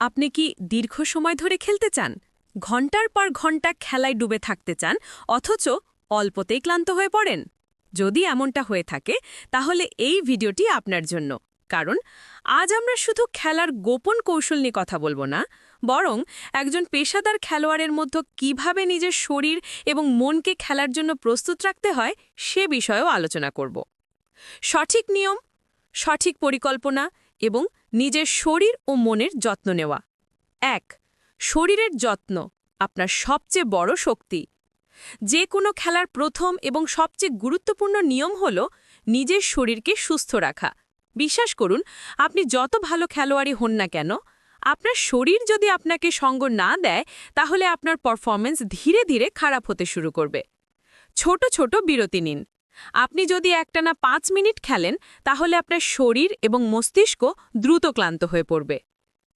আপনি কি দীর্ঘ সময় ধরে খেলতে চান? ঘণ্টার পর ঘণ্টা খেলায় ডুবে থাকতে চান, অথচ অল্পতেই ক্লান্ত হয়ে পড়েন? যদি এমনটা হয়ে থাকে, তাহলে এই ভিডিওটি আপনার জন্য। কারণ, আজ আমরা শুধু খেলার গোপন কৌশল নিয়ে কথা বলব না, বরং একজন পেশাদার খেলোয়াড়ের মধ্যে কীভাবে নিজের শরীর এবং মনকে খেলার জন্য প্রস্তুত রাখতে হয়, সে বিষয়েও আলোচনা করব। সঠিক নিয়ম, সঠিক পরিকল্পনা এবং নিজের শরীর ও মনের যত্ন নেওয়া। এক, শরীরের যত্ন আপনার সবচেয়ে বড় শক্তি। যে কোনো খেলার প্রথম এবং সবচেয়ে গুরুত্বপূর্ণ নিয়ম হল নিজের শরীরকে সুস্থ রাখা। বিশ্বাস করুন, আপনি যত ভালো খেলোয়াড়ই হন না কেন, আপনার শরীর যদি আপনাকে সঙ্গ না দেয়, তাহলে আপনার পারফরমেন্স ধীরে ধীরে খারাপ হতে শুরু করবে। ছোট ছোট বিরতি নিন। আপনি যদি একটানা পাঁচ মিনিট খেলেন, তাহলে আপনার শরীর এবং মস্তিষ্ক দ্রুত ক্লান্ত হয়ে পড়বে।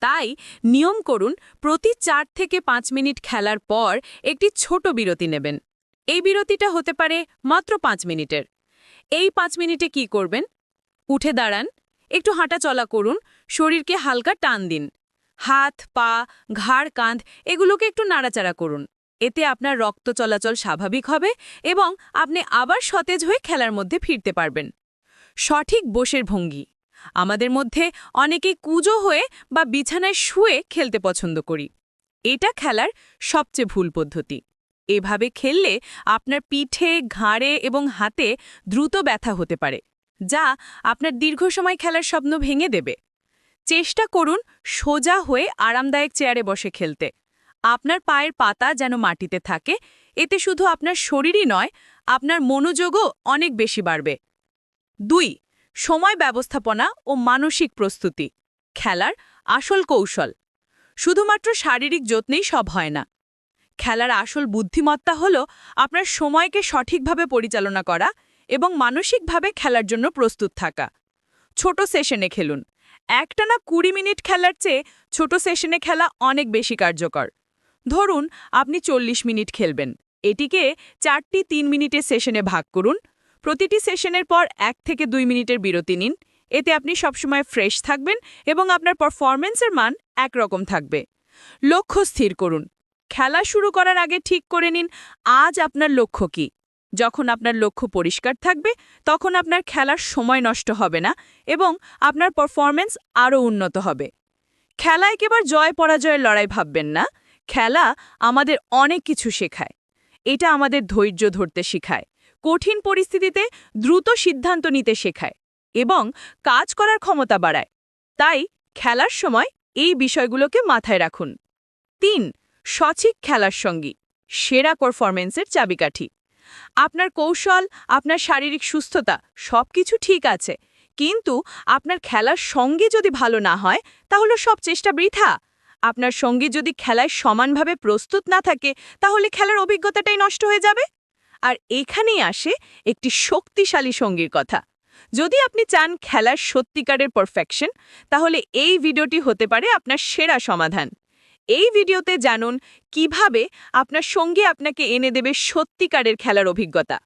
তাই নিয়ম করুন, প্রতি চার থেকে পাঁচ মিনিট খেলার পর একটি ছোট বিরতি নেবেন। এই বিরতিটা হতে পারে মাত্র পাঁচ মিনিটের। এই পাঁচ মিনিটে কি করবেন? উঠে দাঁড়ান, একটু হাঁটা চলা করুন, শরীরকে হালকা টান দিন। হাত, পা, ঘাড়, কাঁধ, এগুলোকে একটু নাড়াচাড়া করুন। এতে আপনার রক্ত চলাচল স্বাভাবিক হবে এবং আপনি আবার সতেজ হয়ে খেলার মধ্যে ফিরতে পারবেন। সঠিক বসের ভঙ্গি। আমাদের মধ্যে অনেকে কুজো হয়ে বা বিছানায় শুয়ে খেলতে পছন্দ করি। এটা খেলার সবচেয়ে ভুল পদ্ধতি। এভাবে খেললে আপনার পিঠে, ঘাড়ে এবং হাতে দ্রুত ব্যথা হতে পারে, যা আপনার দীর্ঘ সময় খেলার স্বপ্ন ভেঙে দেবে। চেষ্টা করুন সোজা হয়ে আরামদায়ক চেয়ারে বসে খেলতে। আপনার পায়ের পাতা যেন মাটিতে থাকে, এতে শুধু আপনার শরীরই নয়, আপনার মনোযোগও অনেক বেশি বাড়বে। দুই, সময় ব্যবস্থাপনা ও মানসিক প্রস্তুতি, খেলার আসল কৌশল। শুধুমাত্র শারীরিক যত্নেই সব হয় না। খেলার আসল বুদ্ধিমত্তা হল আপনার সময়কে সঠিকভাবে পরিচালনা করা এবং মানসিকভাবে খেলার জন্য প্রস্তুত থাকা। ছোট সেশনে খেলুন। একটানা কুড়ি মিনিট খেলার চেয়ে ছোট সেশনে খেলা অনেক বেশি কার্যকর। ধরুন, আপনি চল্লিশ মিনিট খেলবেন। এটিকে চারটি তিন মিনিটের সেশনে ভাগ করুন। প্রতিটি সেশনের পর এক থেকে দুই মিনিটের বিরতি নিন। এতে আপনি সবসময় ফ্রেশ থাকবেন এবং আপনার পারফরম্যান্সের মান একরকম থাকবে। লক্ষ্য স্থির করুন। খেলা শুরু করার আগে ঠিক করে নিন, আজ আপনার লক্ষ্য কি? যখন আপনার লক্ষ্য পরিষ্কার থাকবে, তখন আপনার খেলার সময় নষ্ট হবে না এবং আপনার পারফরম্যান্স আরও উন্নত হবে। খেলায় কেবল জয় পরাজয়ের লড়াই ভাববেন না। খেলা আমাদের অনেক কিছু শেখায়। এটা আমাদের ধৈর্য ধরতে শেখায়, কঠিন পরিস্থিতিতে দ্রুত সিদ্ধান্ত নিতে শেখায় এবং কাজ করার ক্ষমতা বাড়ায়। তাই খেলার সময় এই বিষয়গুলোকে মাথায় রাখুন। তিন, সঠিক খেলার সঙ্গী, সেরা পারফরমেন্সের চাবিকাঠি। আপনার কৌশল, আপনার শারীরিক সুস্থতা সবকিছু ঠিক আছে, কিন্তু আপনার খেলার সঙ্গে যদি ভালো না হয়, তাহলে সব চেষ্টা বৃথা। আপনার সঙ্গী যদি খেলায় সমানভাবে প্রস্তুত না থাকে, তাহলে খেলার অভিজ্ঞতাটাই নষ্ট হয়ে যাবে। আর এখানেই আসে একটি শক্তিশালী সঙ্গীর কথা। যদি আপনি চান খেলার সত্যিকারের পারফেকশন তাহলে এই ভিডিওটি হতে পারে আপনার সেরা সমাধান। এই ভিডিওতে জানুন কীভাবে আপনার সঙ্গী আপনাকে এনে দেবে সত্যিকারের খেলার অভিজ্ঞতা।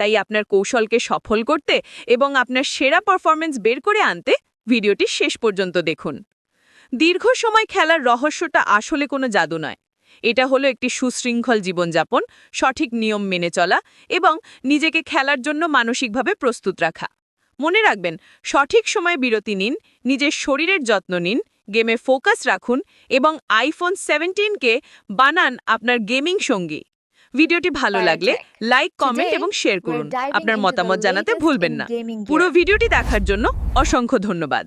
তাই আপনার কৌশলকে সফল করতে এবং আপনার সেরা পারফরমেন্স বের করে আনতে ভিডিওটি শেষ পর্যন্ত দেখুন। দীর্ঘ সময় খেলার রহস্যটা আসলে কোনো জাদু নয়। এটা হলো একটি সুশৃঙ্খল জীবনযাপন সঠিক নিয়ম মেনে চলা এবং নিজেকে খেলার জন্য মানসিকভাবে প্রস্তুত রাখা। মনে রাখবেন সঠিক সময়ে বিরতি নিন নিজের শরীরের যত্ন নিন গেমে ফোকাস রাখুন এবং আইফোন সেভেন্টিনকে বানান আপনার গেমিং সঙ্গী। ভিডিওটি ভালো লাগলে লাইক কমেন্ট এবং শেয়ার করুন। আপনার মতামত জানাতে ভুলবেন না। পুরো ভিডিওটি দেখার জন্য অসংখ্য ধন্যবাদ।